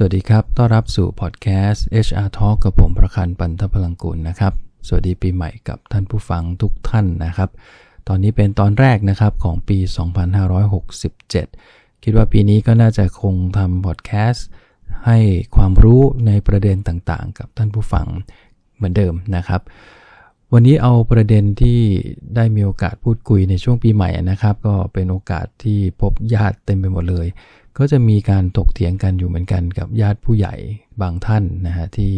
สวัสดีครับ ต้อนรับสู่พอดแคสต์ HR Talk กับผมประคันปันทพลังกุลนะครับ สวัสดีปีใหม่กับท่านผู้ฟังทุกท่านนะครับ ตอนนี้เป็นตอนแรกนะครับของปี 2567 คิดว่าปีนี้ก็น่าจะคงทำพอดแคสต์ให้ความรู้ในประเด็นต่างๆ กับท่านผู้ฟังเหมือนเดิมนะครับ วันนี้เอาประเด็นที่ได้มีโอกาสพูดคุยในช่วงปีใหม่นะครับ ก็เป็นโอกาสที่พบญาติเต็มไปหมดเลย ก็จะมีการถกเถียงกันอยู่เหมือนกันกับญาติผู้ใหญ่บางท่านนะฮะที่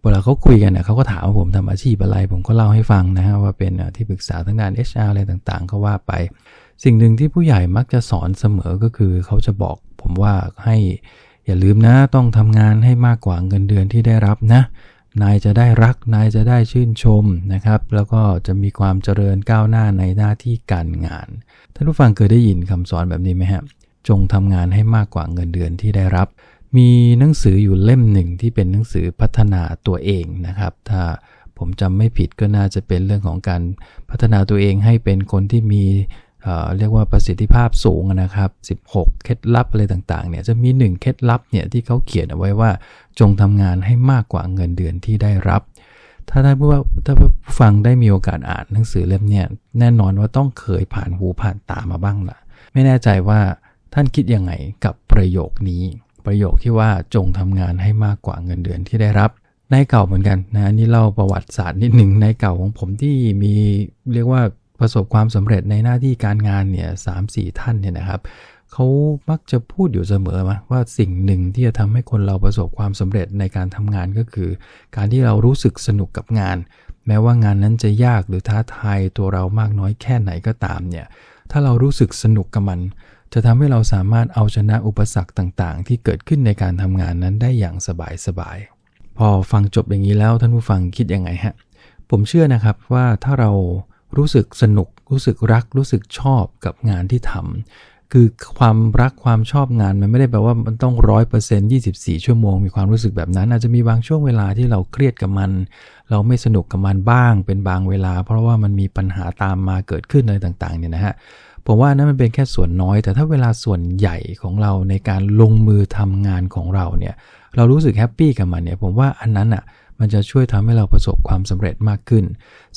เวลาเขาคุยกันนะเขาก็ถามว่าผมทำอาชีพอะไร ผมก็เล่าให้ฟังนะฮะว่าเป็นที่ปรึกษาทางด้าน HR อะไรต่างๆ ก็ว่าไป สิ่งหนึ่งที่ผู้ใหญ่มักจะสอนเสมอก็คือเขาจะบอกผมว่าให้อย่าลืมนะต้องทำงานให้มากกว่าเงินเดือนที่ได้รับนะ นายจะได้รัก นายจะได้ชื่นชมนะครับ แล้วก็จะมีความเจริญก้าวหน้าในหน้าที่การงานท่านผู้ฟังเคยได้ยินคำสอนแบบนี้ไหมฮะ จงทำงานให้มากกว่าเงินเดือนที่ได้รับ มีหนังสืออยู่เล่มหนึ่งที่เป็นหนังสือพัฒนาตัวเองนะครับ ถ้าผมจำไม่ผิดก็น่าจะเป็นเรื่องของการพัฒนาตัวเองให้เป็นคนที่มีเเรียกว่าประสิทธิภาพสูงนะครับ 16 เคล็ดลับอะไรต่างๆ เนี่ยจะมีหนึ่งเคล็ดลับเนี่ยที่เขาเขียนเอาไว้ว่าจงทำงานให้มากกว่าเงินเดือนที่ได้รับ ถ้าท่านผู้ว่าถ้าผู้ฟังได้มีโอกาสอ่านหนังสือเล่มเนี่ยแน่นอนว่าต้องเคยผ่านหูผ่านตามาบ้างละไม่แน่ใจว่า ท่านคิดยังไงกับประโยคนี้ ประโยคที่ว่าจงทำงานให้มากกว่าเงินเดือนที่ได้รับนายเก่าเหมือนกันนะนี่เล่าประวัติศาสตร์นิดหนึ่งนายเก่าของผมที่มีเรียกว่าประสบความสำเร็จในหน้าที่การงานเนี่ยสามสี่ท่านเนี่ยนะครับเขามักจะพูดอยู่เสมอมาว่าสิ่งหนึ่งที่จะทำให้คนเราประสบความสำเร็จในการทำงานก็คือ การที่เรารู้สึกสนุกกับงาน แม้ว่างานนั้นจะยากหรือท้าทายตัวเรามากน้อยแค่ไหนก็ตามเนี่ยถ้าเรารู้สึกสนุกกับมัน จะทำให้เราสามารถเอาชนะอุปสรรคต่างๆ ที่เกิดขึ้นในการทำงานนั้นได้อย่างสบายๆ พอฟังจบอย่างนี้แล้วท่านผู้ฟังคิดยังไงฮะ ผมเชื่อนะครับว่าถ้าเรารู้สึกสนุก รู้สึกรัก รู้สึกชอบกับงานที่ทำคือความรักความชอบงานมันไม่ได้แปลว่ามันต้องร้อยเปอร์เซ็นต์ยี่สิบสี่ชั่วโมงมีความรู้สึกแบบนั้น อาจจะมีบางช่วงเวลาที่เราเครียดกับมัน เราไม่สนุกกับมันบ้างเป็นบางเวลา เพราะว่ามันมีปัญหาตามมาเกิดขึ้นอะไรต่างๆเนี่ยนะฮะ ผมว่านั้นมันเป็นแค่ส่วนน้อย แต่ถ้าเวลาส่วนใหญ่ของเราในการลงมือทำงานของเราเนี่ยเรารู้สึกแฮปปี้กับมันเนี่ยผมว่าอันนั้นอะมันจะช่วยทำให้เราประสบความสำเร็จมากขึ้น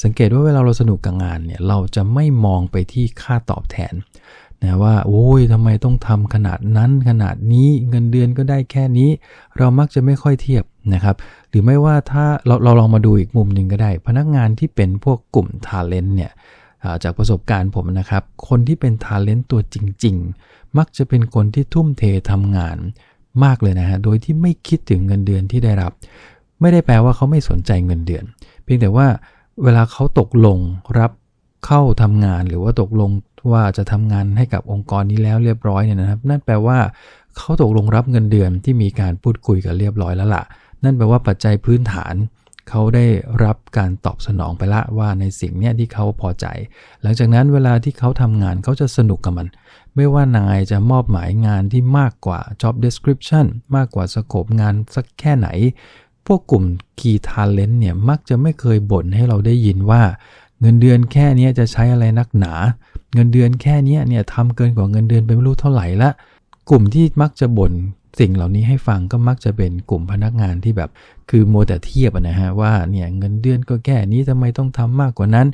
สังเกตว่าเวลาเราสนุกกับงานเนี่ยเราจะไม่มองไปที่ค่าตอบแทนนะว่าโอ้ยทำไมต้องทำขนาดนั้นขนาดนี้เงินเดือนก็ได้แค่นี้ เรามักจะไม่ค่อยเทียบนะครับ หรือไม่ว่าถ้าเราเราลองมาดูอีกมุมหนึ่งก็ได้ พนักงานที่เป็นพวกกลุ่มทาเลนต์เนี่ย จากประสบการณ์ผมนะครับ คนที่เป็นทาเลนต์ตัวจริง ๆ มักจะเป็นคนที่ทุ่มเททำงานมากเลยนะฮะ โดยที่ไม่คิดถึงเงินเดือนที่ได้รับ ไม่ได้แปลว่าเขาไม่สนใจเงินเดือน เพียงแต่ว่าเวลาเขาตกลงรับเข้าทำงานหรือว่าตกลงว่าจะทำงานให้กับองค์กรนี้แล้วเรียบร้อยเนี่ยนะครับ นั่นแปลว่าเขาตกลงรับเงินเดือนที่มีการพูดคุยกันเรียบร้อยแล้วล่ะ นั่นแปลว่าปัจจัยพื้นฐาน เขาได้รับการตอบสนองไปละว่าในสิ่งเนี้ยที่เขาพอใจ หลังจากนั้นเวลาที่เขาทำงานเขาจะสนุกกับมัน ไม่ว่านายจะมอบหมายงานที่มากกว่า job description มากกว่าสโคปงานสักแค่ไหน พวกกลุ่ม key talent เนี่ยมักจะไม่เคยบ่นให้เราได้ยินว่า เงินเดือนแค่นี้จะใช้อะไรนักหนา เงินเดือนแค่นี้เนี่ยทำเกินกว่าเงินเดือนไปไม่รู้เท่าไหร่ละกลุ่มที่มักจะบ่น สิ่งเหล่านี้ให้ฟังก็มักจะเป็นกลุ่มพนักงานที่แบบ คือโมแต่เทียบนะฮะว่าเนี่ยเงินเดือนก็แค่นี้ทำไมต้องทำมากกว่านั้น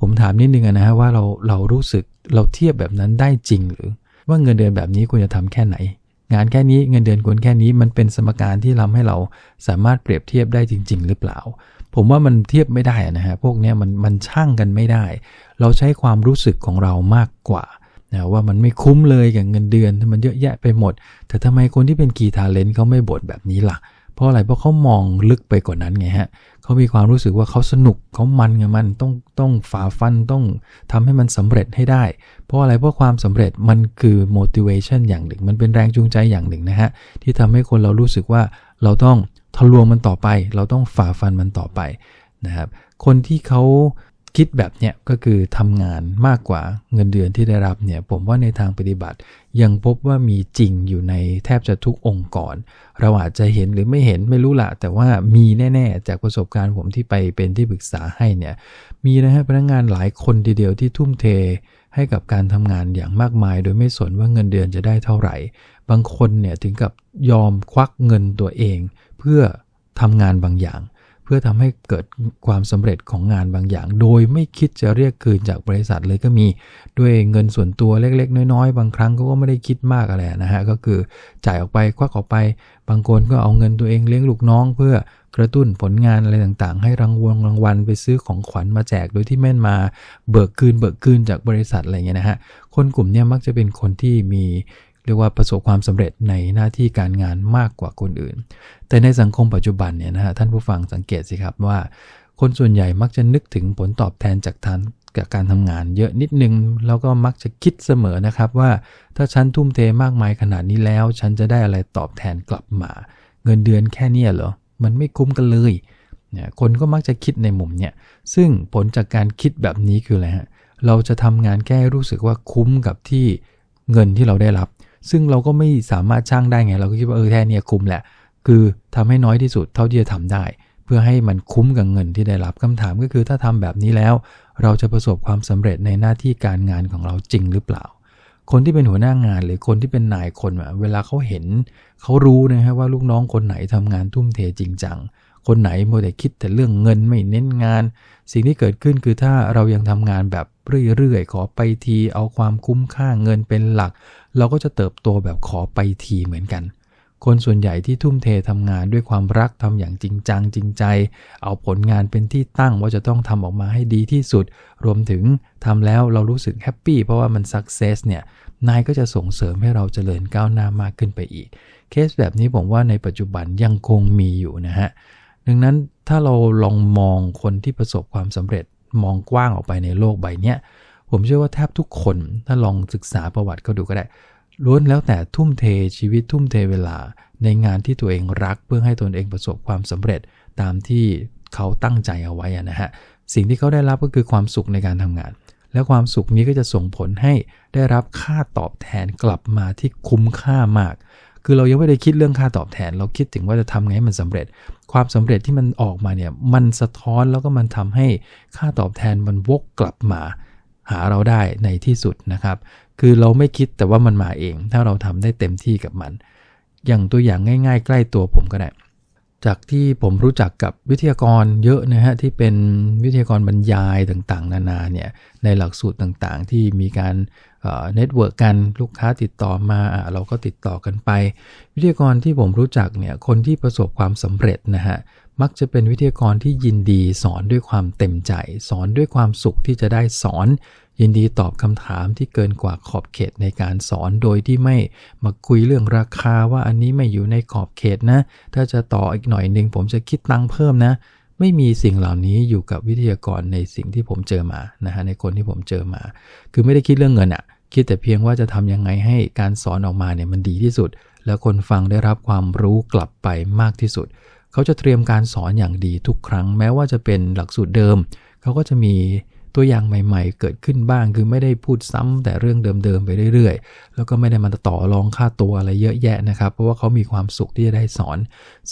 ผมถามนิดนึงนะฮะว่าเราเรารู้สึกเราเทียบแบบนั้นได้จริงหรือ ว่าเงินเดือนแบบนี้ควรจะทำแค่ไหน งานแค่นี้เงินเดือนควรแค่นี้มันเป็นสมการที่ทำให้เราสามารถเปรียบเทียบได้จริง ๆ หรือเปล่า ผมว่ามันเทียบไม่ได้นะฮะพวกนี้มันมันช่างกันไม่ได้ เราใช้ความรู้สึกของเรามากกว่า นะว่ามันไม่คุ้มเลยกับเงินเดือนมันเยอะแยะไปหมด แต่ทำไมคนที่เป็นกีทาเลนต์เขาไม่บ่นแบบนี้ล่ะ เพราะอะไรเพราะเขามองลึกไปกว่านั้นไงฮะเขามีความรู้สึกว่าเขาสนุกเขามันกับมันต้องต้องฝ่าฟันต้องทำให้มันสำเร็จให้ได้ เพราะอะไรเพราะความสำเร็จมันคือ motivation อย่างหนึ่ง มันเป็นแรงจูงใจอย่างหนึ่งนะฮะที่ทำให้คนเรารู้สึกว่าเราต้องทะลวงมันต่อไป เราต้องฝ่าฟันมันต่อไปนะครับคนที่เขา คิดแบบเนี้ยก็คือทำงานมากกว่าเงินเดือนที่ได้รับเนี่ยผมว่าในทางปฏิบัติ ยังพบว่ามีจริงอยู่ในแทบจะทุกองค์กร เราอาจจะเห็นหรือไม่เห็นไม่รู้ละแต่ว่ามีแน่ๆ จากประสบการณ์ผมที่ไปเป็นที่ปรึกษาให้เนี่ยมีนะฮะพนักงงานหลายคนทีเดียวที่ทุ่มเทให้กับการทำงานอย่างมากมาย โดยไม่สนว่าเงินเดือนจะได้เท่าไหร่ บางคนเนี่ยถึงกับยอมควักเงินตัวเอง เพื่อทำงานบางอย่าง เพื่อทำให้เกิดความสำเร็จของงานบางอย่าง โดยไม่คิดจะเรียกคืนจากบริษัทเลยก็มีด้วยเงินส่วนตัวเล็ก ๆ น้อยๆ บางครั้งก็ไม่ได้คิดมากอะไรนะฮะก็คือจ่ายออกไปควักออกไป บางคนก็เอาเงินตัวเองเลี้ยงลูกน้อง เพื่อกระตุ้นผลงานอะไรต่างๆ ให้รางวัลรางวัลไปซื้อของขวัญมาแจกโดยที่แม่นมาเบิกคืนเบิกคืนจากบริษัทอะไรเงี้ยนะฮะคนกลุ่มนี้มักจะเป็นคนที่มี เรียกว่าประสบความสำเร็จในหน้าที่การงานมากกว่าคนอื่น แต่ในสังคมปัจจุบันเนี่ยนะฮะท่านผู้ฟังสังเกตสิครับว่า คนส่วนใหญ่มักจะนึกถึงผลตอบแทนจากทานกับการทำงานเยอะนิดนึง แล้วก็มักจะคิดเสมอนะครับว่าถ้าฉันทุ่มเทมากมายขนาดนี้แล้ว ฉันจะได้อะไรตอบแทนกลับมา เงินเดือนแค่นี้เหรอ มันไม่คุ้มกันเลยเนี่ยคนก็มักจะคิดในมุมเนี่ยซึ่งผลจากการคิดแบบนี้คืออะไรฮะเราจะทำงานแก้รู้สึกว่าคุ้มกับที่เงินที่เราได้รับ ซึ่งเราก็ไม่สามารถช่างได้ไง เราก็คิดว่าเออแค่นี้คุ้มแหละ คือทำให้น้อยที่สุดเท่าที่จะทำได้ เพื่อให้มันคุ้มกับเงินที่ได้รับคำถามก็คือถ้าทำแบบนี้แล้ว เราจะประสบความสำเร็จในหน้าที่การงานของเราจริงหรือเปล่า คนที่เป็นหัวหน้างานหรือคนที่เป็นนายคนเวลาเขาเห็นเขารู้นะฮะว่าลูกน้องคนไหนทำงานทุ่มเทจริงจัง คนไหนโมแต่คิดแต่เรื่องเงินไม่เน้นงาน สิ่งที่เกิดขึ้นคือถ้าเรายังทำงานแบบเรื่อยๆ ขอไปทีเอาความคุ้มค่าเงินเป็นหลัก เราก็จะเติบโตแบบขอไปทีเหมือนกัน คนส่วนใหญ่ที่ทุ่มเททำงานด้วยความรักทำอย่างจริงจังจริงใจ เอาผลงานเป็นที่ตั้งว่าจะต้องทำออกมาให้ดีที่สุด รวมถึงทำแล้วเรารู้สึกแฮปปี้เพราะว่ามันสักเซสเนี่ยนายก็จะส่งเสริมให้เราเจริญก้าวหน้ามากขึ้นไปอีก เคสแบบนี้ผมว่าในปัจจุบันยังคงมีอยู่นะฮะ ดังนั้นถ้าเราลองมองคนที่ประสบความสำเร็จมองกว้างออกไปในโลกใบนี้ผมเชื่อว่าแทบทุกคนถ้าลองศึกษาประวัติก็ดูก็ได้ล้วนแล้วแต่ทุ่มเทชีวิตทุ่มเทเวลา ในงานที่ตัวเองรักเพื่อให้ตนเองประสบความสำเร็จตามที่เขาตั้งใจเอาไว้นะฮะสิ่งที่เขาได้รับก็คือความสุขในการทำงาน และความสุขนี้ก็จะส่งผลให้ได้รับค่าตอบแทนกลับมาที่คุ้มค่ามาก คือเรายังไม่ได้คิดเรื่องค่าตอบแทน เราคิดถึงว่าจะทำไงให้มันสำเร็จ ความสำเร็จที่มันออกมาเนี่ยมันสะท้อนแล้วก็มันทำให้ค่าตอบแทนมันวกกลับมา หาเราได้ในที่สุดนะครับ คือเราไม่คิดแต่ว่ามันมาเอง ถ้าเราทำได้เต็มที่กับมัน อย่างตัวอย่างง่าย ๆ ใกล้ตัวผมก็ได้ จากที่ผมรู้จักกับวิทยากรเยอะนะฮะที่เป็นวิทยากรบรรยายต่างๆ นานาเนี่ยในหลักสูตรต่างๆ ที่มีการเน็ตเวิร์กกันลูกค้าติดต่อมาเราก็ติดต่อกันไป วิทยากรที่ผมรู้จักเนี่ยคนที่ประสบความสำเร็จนะฮะ มักจะเป็นวิทยากรที่ยินดีสอนด้วยความเต็มใจ สอนด้วยความสุขที่จะได้สอน ยินดีตอบคำถามที่เกินกว่าขอบเขตในการสอนโดยที่ไม่มาคุยเรื่องราคาว่าอันนี้ไม่อยู่ในขอบเขตนะ ถ้าจะต่ออีกหน่อยหนึ่งผมจะคิดตังค์เพิ่มนะ ไม่มีสิ่งเหล่านี้อยู่กับวิทยากรในสิ่งที่ผมเจอมานะฮะในคนที่ผมเจอมา คือไม่ได้คิดเรื่องเงินอะคิดแต่เพียงว่าจะทำยังไงให้การสอนออกมาเนี่ยมันดีที่สุด แล้วคนฟังได้รับความรู้กลับไปมากที่สุด เขาจะเตรียมการสอนอย่างดีทุกครั้ง แม้ว่าจะเป็นหลักสูตรเดิม เขาก็จะมีตัวอย่างใหม่ ๆ เกิดขึ้นบ้าง คือไม่ได้พูดซ้ำแต่เรื่องเดิมๆไปเรื่อยๆ แล้วก็ไม่ได้มาต่อรองค่าตัวอะไรเยอะแยะนะครับ เพราะว่าเขามีความสุขที่จะได้สอน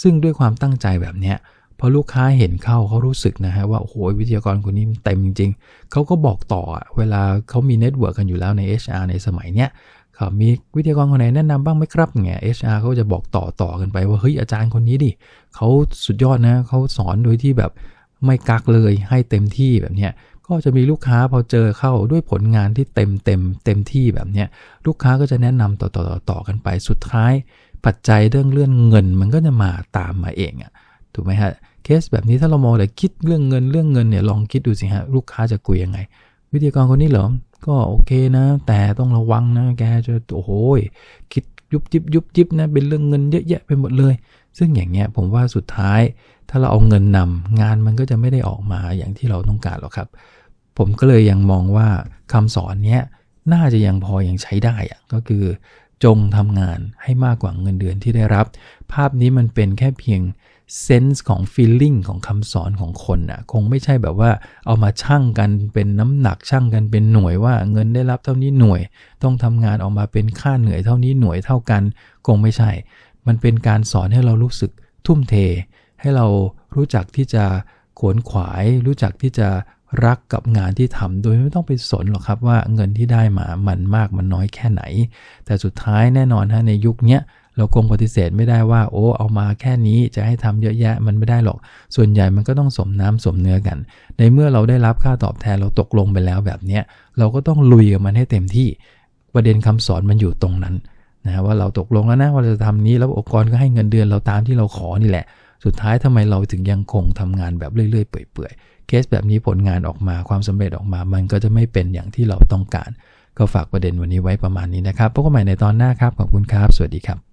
ซึ่งด้วยความตั้งใจแบบนี้พอลูกค้าเห็นเข้าเขารู้สึกนะฮะว่าโอ้โหวิทยากรคนนี้เต็มจริง ๆ เขาก็บอกต่อเวลาเขามีเน็ตเวิร์กกันอยู่แล้วใน HR ในสมัยเนี้ย เขามีวิทยากรคนไหนแนะนำบ้างไหมครับเงี้ย HR เขาจะบอกต่อต่อกันไปว่าเฮ้ยอาจารย์คนนี้ดิเขาสุดยอดนะเขาสอนโดยที่แบบไม่กักเลยให้เต็มที่แบบเนี้ยก็จะมีลูกค้าพอเจอเข้าด้วยผลงานที่เต็มเต็มเต็มที่แบบเนี้ยลูกค้าก็จะแนะนำต่อต่อต่อต่อกันไปสุดท้าย ปัจจัยเรื่องเลื่อนเงินมันก็จะมาตามมาเองอะถูกไหมฮะเคสแบบนี้ถ้าเรามองแต่คิดเรื่องเงินเรื่องเงินเนี่ยลองคิดดูสิฮะลูกค้าจะคุยยังไง วิทยากรคนนี้เหรอ ก็โอเคนะ แต่ต้องระวังนะแกจะโอ้โหคิดยุบยิบยุบยิบนะเป็นเรื่องเงินเยอะแยะไปหมดเลย ซึ่งอย่างเงี้ยผมว่าสุดท้าย ถ้าเราเอาเงินนำงานมันก็จะไม่ได้ออกมาอย่างที่เราต้องการหรอกครับ ผมก็เลยยังมองว่าคำสอนเนี้ยน่าจะยังพอยังใช้ได้อะก็คือจงทำงานให้มากกว่าเงินเดือนที่ได้รับ ภาพนี้มันเป็นแค่เพียง เซนส์ของฟีลลิ่งของคำสอนของคนนะ่ะคงไม่ใช่แบบว่าเอามาชั่งกันเป็นน้ำหนักชั่งกันเป็นหน่วยว่าเงินได้รับเท่านี้หน่วย ต้องทำงานออกมาเป็นค่าเหนื่อยเท่านี้หน่วยเท่ากัน คงไม่ใช่ มันเป็นการสอนให้เรารู้สึกทุ่มเท ให้เรารู้จักที่จะขวนขวาย รู้จักที่จะรักกับงานที่ทำโดยไม่ต้องไปสนหรอกครับว่าเงินที่ได้มามันมากมันน้อยแค่ไหน แต่สุดท้ายแน่นอนฮะในยุคนี้ เราคงปฏิเสธไม่ได้ว่า โอ้เอามาแค่นี้จะให้ทำเยอะแยะมันไม่ได้หรอก ส่วนใหญ่มันก็ต้องสมน้ำสมเนื้อกัน ในเมื่อเราได้รับค่าตอบแทนเราตกลงไปแล้วแบบเนี้ยเราก็ต้องลุยกับมันให้เต็มที่ ประเด็นคำสอนมันอยู่ตรงนั้นนะว่าเราตกลงแล้วนะว่าเราจะทำนี้แล้วองค์กรก็ให้เงินเดือนเราตามที่เราขอนี่แหละ สุดท้ายทำไมเราถึงยังคงทำงานแบบเรื่อยๆเปื่อยๆเคสแบบนี้ผลงานออกมาความสำเร็จออกมา มันก็จะไม่เป็นอย่างที่เราต้องการ ก็ฝากประเด็นวันนี้ไว้ประมาณนี้นะครับพบกันใหม่ในตอนหน้าครับขอบคุณครับ สวัสดีครับ